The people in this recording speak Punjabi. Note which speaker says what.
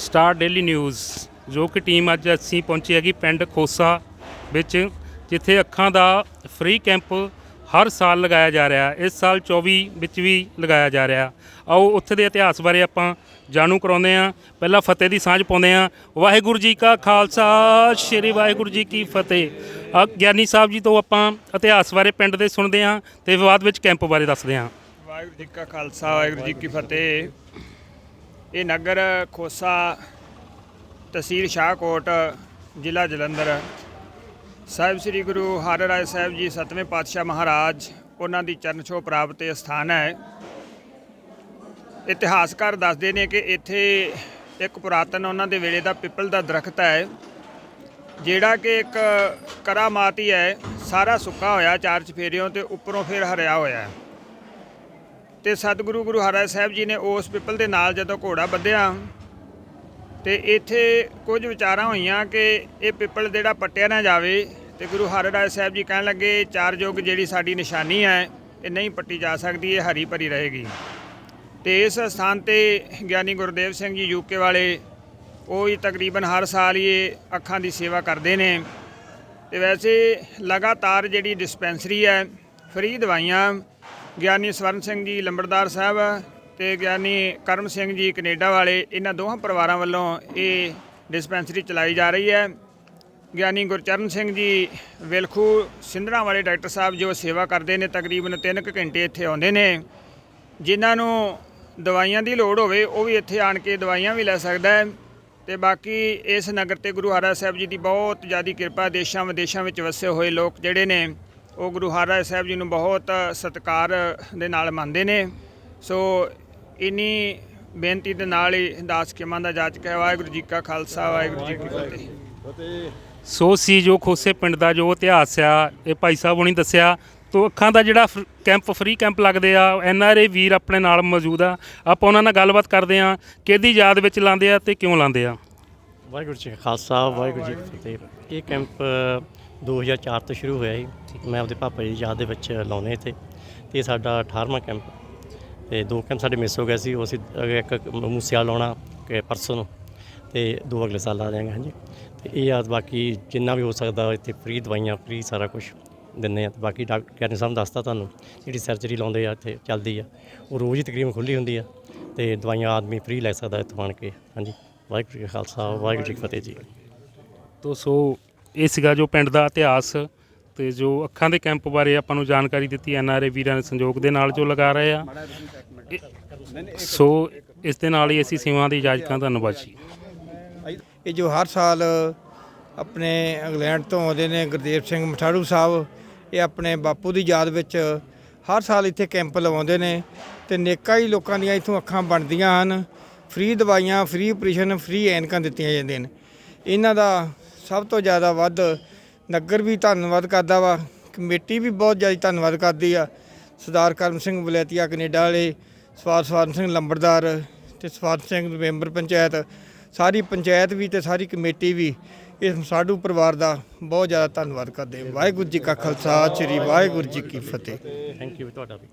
Speaker 1: ਸਟਾਰ ਡੇਲੀ ਨਿਊਜ਼, ਜੋ ਕਿ ਟੀਮ ਅੱਜ ਅਸੀਂ ਪਹੁੰਚੀ ਹੈਗੀ ਪਿੰਡ ਖੋਸਾ ਵਿੱਚ, ਜਿੱਥੇ ਅੱਖਾਂ ਦਾ ਫ੍ਰੀ ਕੈਂਪ ਹਰ ਸਾਲ ਲਗਾਇਆ ਜਾ ਰਿਹਾ ਇਸ ਸਾਲ 24 ਵਿੱਚ ਵੀ ਲਗਾਇਆ ਜਾ ਰਿਹਾ ਆਓ ਉੱਥੇ ਦੇ ਇਤਿਹਾਸ ਬਾਰੇ ਆਪਾਂ ਜਾਣੂ ਕਰਾਉਂਦੇ ਹਾਂ। ਪਹਿਲਾਂ ਫਤਿਹ ਦੀ ਸਾਂਝ ਪਾਉਂਦੇ ਹਾਂ। ਵਾਹਿਗੁਰੂ ਜੀ ਕਾ ਖਾਲਸਾ, ਸ੍ਰੀ ਵਾਹਿਗੁਰੂ ਜੀ ਕੀ ਫਤਿਹ। ਆ ਗਿਆਨੀ ਸਾਹਿਬ ਜੀ ਤੋਂ ਆਪਾਂ ਇਤਿਹਾਸ ਬਾਰੇ ਪਿੰਡ ਦੇ ਸੁਣਦੇ ਹਾਂ ਤੇ ਵਿਵਾਦ ਵਿੱਚ ਕੈਂਪ ਬਾਰੇ ਦੱਸਦੇ ਹਾਂ।
Speaker 2: ਵਾਹਿਗੁਰੂ ਜੀ ਕਾ ਖਾਲਸਾ, ਵਾਹਿਗੁਰੂ ਜੀ ਕੀ ਫਤਿਹ। ਇਹ ਨਗਰ ਖੋਸਾ ਤਹਿਸੀਲ ਸ਼ਾਹਕੋਟ, ਜ਼ਿਲ੍ਹਾ ਜਲੰਧਰ। ਸਾਹਿਬ ਸ੍ਰੀ ਗੁਰੂ ਹਰਿਰਾਏ ਸਾਹਿਬ ਜੀ ਸਤਵੇਂ ਪਾਤਸ਼ਾਹ ਮਹਾਰਾਜ, ਉਹਨਾਂ ਦੀ ਚਰਨ ਛੋਹ ਪ੍ਰਾਪਤ ਇਹ ਸਥਾਨ ਹੈ। ਇਤਿਹਾਸਕਾਰ ਦੱਸਦੇ ਨੇ ਕਿ ਇੱਥੇ ਇੱਕ ਪੁਰਾਤਨ ਉਹਨਾਂ ਦੇ ਵੇਲੇ ਦਾ ਪਿੱਪਲ ਦਾ ਦਰਖਤ ਹੈ, ਜਿਹੜਾ ਕਿ ਇੱਕ ਕਰਾਮਾਤੀ ਹੈ, ਸਾਰਾ ਸੁੱਕਾ ਹੋਇਆ, ਚਾਰ ਚਫੇਰਿਓਂ ਤੇ ਉੱਪਰੋਂ ਫਿਰ ਹਰਿਆ ਹੋਇਆ ਹੈ। ਤੇ ਸਤਿਗੁਰੂ ਗੁਰੂ ਹਰਿ ਸਾਹਿਬ ਜੀ ਨੇ ਉਸ ਪਿੱਪਲ ਦੇ ਨਾਲ ਜਦੋਂ ਘੋੜਾ ਬੱਧਿਆ ਤੇ ਇੱਥੇ ਕੁਝ ਵਿਚਾਰਾਂ ਹੋਈਆਂ ਕਿ ਇਹ ਪਿੱਪਲ ਜਿਹੜਾ ਪੱਟਿਆ ਨਾ ਜਾਵੇ ਤੇ ਗੁਰੂ ਹਰਿਰਾਏ ਸਾਹਿਬ ਜੀ ਕਹਿਣ ਲੱਗੇ ਚਾਰ ਯੁੱਗ ਜਿਹੜੀ ਸਾਡੀ ਨਿਸ਼ਾਨੀ ਹੈ, ਇਹ ਨਹੀਂ ਪੱਟੀ ਜਾ ਸਕਦੀ, ਇਹ ਹਰੀ ਭਰੀ ਰਹੇਗੀ। ਤੇ ਇਸ ਸਥਾਨ ਤੇ ਗਿਆਨੀ ਗੁਰਦੇਵ ਸਿੰਘ ਜੀ ਯੂਕੇ ਵਾਲੇ, ਉਹ ਹੀ ਤਕਰੀਬਨ ਹਰ ਸਾਲ ਹੀ ਇਹ ਅੱਖਾਂ ਦੀ ਸੇਵਾ ਕਰਦੇ ਨੇ। ਤੇ ਵੈਸੇ ਲਗਾਤਾਰ ਜਿਹੜੀ ਡਿਸਪੈਂਸਰੀ ਹੈ, ਫ੍ਰੀ ਦਵਾਈਆਂ ਗਿਆਨੀ ਸਵਰਨ ਸਿੰਘ ਜੀ ਲੰਬੜਦਾਰ ਸਾਹਿਬ ਤੇ ਗਿਆਨੀ ਕਰਮ ਸਿੰਘ ਜੀ ਕੈਨੇਡਾ ਵਾਲੇ, ਇਹਨਾਂ ਦੋਹਾਂ ਪਰਿਵਾਰਾਂ ਵੱਲੋਂ ਇਹ ਡਿਸਪੈਂਸਰੀ ਚਲਾਈ ਜਾ ਰਹੀ ਹੈ। ਗਿਆਨੀ ਗੁਰਚਰਨ ਸਿੰਘ ਜੀ ਵਿਲਖੂ ਸਿੰਧਣਾ ਵਾਲੇ ਡਾਕਟਰ ਸਾਹਿਬ ਜੋ ਸੇਵਾ ਕਰਦੇ ਨੇ, ਤਕਰੀਬਨ 3 ਘੰਟੇ ਇੱਥੇ ਆਉਂਦੇ ਨੇ। ਜਿਨ੍ਹਾਂ ਨੂੰ ਦਵਾਈਆਂ ਦੀ ਲੋੜ ਹੋਵੇ, ਉਹ ਵੀ ਇੱਥੇ ਆਣ ਕੇ ਦਵਾਈਆਂ ਵੀ ਲੈ ਸਕਦਾ ਹੈ। ਤੇ ਬਾਕੀ ਇਸ ਨਗਰ ਤੇ ਗੁਰੂ ਹਰਾ ਸਾਹਿਬ ਜੀ ਦੀ ਬਹੁਤ ਜ਼ਿਆਦੀ ਕਿਰਪਾ ਦੇਸ਼ਾਂ ਵਿਦੇਸ਼ਾਂ ਵਿੱਚ ਵਸੇ ਹੋਏ ਲੋਕ ਜਿਹੜੇ ਨੇ ਉਹ ਗੁਰੂ ਹਰਿ ਸਾਹਿਬ ਜੀ ਨੂੰ ਬਹੁਤ ਸਤਿਕਾਰ ਦੇ ਨਾਲ ਮੰਨਦੇ ਨੇ। ਸੋ ਇਨੀ ਬੇਨਤੀ ਦੇ ਨਾਲ ਹੀ ਦਾਸ ਕਿਮਾਂ ਦਾ ਜਾਚਕ ਹੈ। ਵਾਹਿਗੁਰੂ ਜੀ ਕਾ ਖਾਲਸਾ ਵਾਹਿਗੁਰੂ ਜੀ ਕੀ ਫਤਿਹ।
Speaker 1: ਸੋ ਸੀ ਜੋ ਖੋਸੇ ਪਿੰਡ ਦਾ ਜੋ ਇਤਿਹਾਸ ਆ ਇਹ ਭਾਈ ਸਾਹਿਬ ਹੁਣੀ ਦੱਸਿਆ। ਤੋ ਅੱਖਾਂ ਦਾ ਜਿਹੜਾ ਫ- ਕੈਂਪ ਫ੍ਰੀ ਕੈਂਪ ਲੱਗਦੇ ਆ ਐਨ ਆਰ ਏ ਵੀਰ ਆਪਣੇ ਨਾਲ ਮੌਜੂਦ ਆ। ਆਪਾਂ ਉਹਨਾਂ ਨਾਲ ਗੱਲਬਾਤ ਕਰਦੇ ਆ ਕਿਹਦੀ ਯਾਦ ਵਿੱਚ ਲਾਉਂਦੇ ਆ ਤੇ ਕਿਉਂ ਲਾਉਂਦੇ ਆ?
Speaker 3: ਵਾਹਿਗੁਰੂ ਜੀ ਖਾਲਸਾ ਵਾਹਿਗੁਰੂ ਜੀ ਕੀ ਫਤਿਹ। ਇਹ ਕੈਂਪ 2004 ਤੋਂ ਸ਼ੁਰੂ ਹੋਇਆ ਸੀ ਮੈਂ ਆਪਦੇ ਪਾਪਾ ਜੀ ਦੀ ਯਾਦ ਦੇ ਵਿੱਚ ਇੱਥੇ। ਤੇ ਇਹ ਸਾਡਾ 18ਵਾਂ ਕੈਂਪ ਤੇ ਦੋ ਕੈਂਪ ਸਾਡੇ ਮਿਸ ਹੋ ਗਏ ਸੀ। ਉਹ ਅਸੀਂ ਇੱਕ ਮੂਸਿਆ ਲਾਉਣਾ ਕਿ ਪਰਸੋਂ ਨੂੰ। ਤੇ ਦੋ ਅਗਲੇ ਸਾਲ ਲਾ ਦਿਆਂਗੇ ਹਾਂਜੀ। ਤੇ ਇਹ ਆ ਬਾਕੀ ਜਿੰਨਾ ਵੀ ਹੋ ਸਕਦਾ ਇੱਥੇ ਫ੍ਰੀ ਦਵਾਈਆਂ ਫ੍ਰੀ ਸਾਰਾ ਕੁਝ ਦਿੰਨੇ ਆ ਤੇ ਬਾਕੀ ਡਾਕਟਰ ਗਿਆਨੀ ਸਾਹਿਬ ਦੱਸਤਾ ਤੁਹਾਨੂੰ ਜਿਹੜੀ ਸਰਜਰੀ ਲਾਉਂਦੇ ਆ ਇੱਥੇ ਚੱਲਦੀ ਆ। ਉਹ ਰੋਜ਼ ਹੀ ਤਕਰੀਬਨ ਖੁੱਲੀ ਹੁੰਦੀ ਆ। ਤੇ ਦਵਾਈਆਂ ਆਦਮੀ ਫ੍ਰੀ ਲੈ ਸਕਦਾ ਇੱਥੋਂ ਆਣ ਕੇ ਹਾਂਜੀ। ਵਾਹਿਗੁਰੂ ਜੀ ਖਾਲਸਾ ਵਾਹਿਗੁਰੂ ਜੀ ਫਤਿਹ ਜੀ।
Speaker 1: ਤੋ ਸੋ ਇਹ ਸੀਗਾ ਜੋ ਪਿੰਡ ਦਾ ਇਤਿਹਾਸ ਤੇ ਜੋ ਅੱਖਾਂ ਦੇ ਕੈਂਪ ਬਾਰੇ ਆਪਾਂ ਨੂੰ ਜਾਣਕਾਰੀ ਦਿੱਤੀ ਐਨ ਆਰ ਏ ਵੀਰਾਂ ਦੇ ਸੰਯੋਗ ਦੇ ਨਾਲ ਜੋ ਲਗਾ ਰਹੇ ਆ। ਸੋ ਇਸ ਦੇ ਨਾਲ ਹੀ ਅਸੀਂ ਸੇਵਾ ਦੀ ਇਜਾਜ਼ਤਾਂ ਧੰਨਵਾਦ ਜੀ।
Speaker 4: ਇਹ ਜੋ ਹਰ ਸਾਲ ਆਪਣੇ ਇੰਗਲੈਂਡ ਤੋਂ ਆਉਂਦੇ ਨੇ ਗੁਰਦੇਵ ਸਿੰਘ ਮਠਾੜੂ ਸਾਹਿਬ, ਇਹ ਆਪਣੇ ਬਾਪੂ ਦੀ ਯਾਦ ਵਿੱਚ ਹਰ ਸਾਲ ਇੱਥੇ ਕੈਂਪ ਲਵਾਉਂਦੇ ਨੇ ਤੇ ਨੇਕਾਂ ਹੀ ਲੋਕਾਂ ਦੀਆਂ ਇੱਥੋਂ ਅੱਖਾਂ ਬਣਦੀਆਂ ਹਨ। ਫ੍ਰੀ ਦਵਾਈਆਂ, ਫ੍ਰੀ ਆਪਰੇਸ਼ਨ, ਫ੍ਰੀ ਐਨਕਾਂ ਦਿੱਤੀਆਂ ਜਾਂਦੀਆਂ ਨੇ। ਇਹਨਾਂ ਦਾ ਸਭ ਤੋਂ ਜ਼ਿਆਦਾ ਵੱਧ ਨਗਰ ਵੀ ਧੰਨਵਾਦ ਕਰਦਾ ਵਾ, ਕਮੇਟੀ ਵੀ ਬਹੁਤ ਜ਼ਿਆਦਾ ਧੰਨਵਾਦ ਕਰਦੀ ਆ। ਸਰਦਾਰ ਕਰਮ ਸਿੰਘ ਬਲੈਤੀਆ ਕੈਨੇਡਾ ਵਾਲੇ ਸਵਾਰ ਸਵਾਰਨ ਸਿੰਘ ਲੰਬੜਦਾਰ ਤੇ ਸਵਾਰਨ ਸਿੰਘ ਮੈਂਬਰ ਪੰਚਾਇਤ, ਸਾਰੀ ਪੰਚਾਇਤ ਵੀ ਤੇ ਸਾਰੀ ਕਮੇਟੀ ਵੀ ਇਸ ਸਾਡੂ ਪਰਿਵਾਰ ਦਾ ਬਹੁਤ ਜ਼ਿਆਦਾ ਧੰਨਵਾਦ ਕਰਦੇ। ਵਾਹਿਗੁਰੂ ਜੀ ਕਾ ਖਾਲਸਾ, ਸ੍ਰੀ ਵਾਹਿਗੁਰੂ ਜੀ ਕੀ ਫਤਿਹ।
Speaker 3: ਥੈਂਕ ਯੂ ਤੁਹਾਡਾ ਵੀ।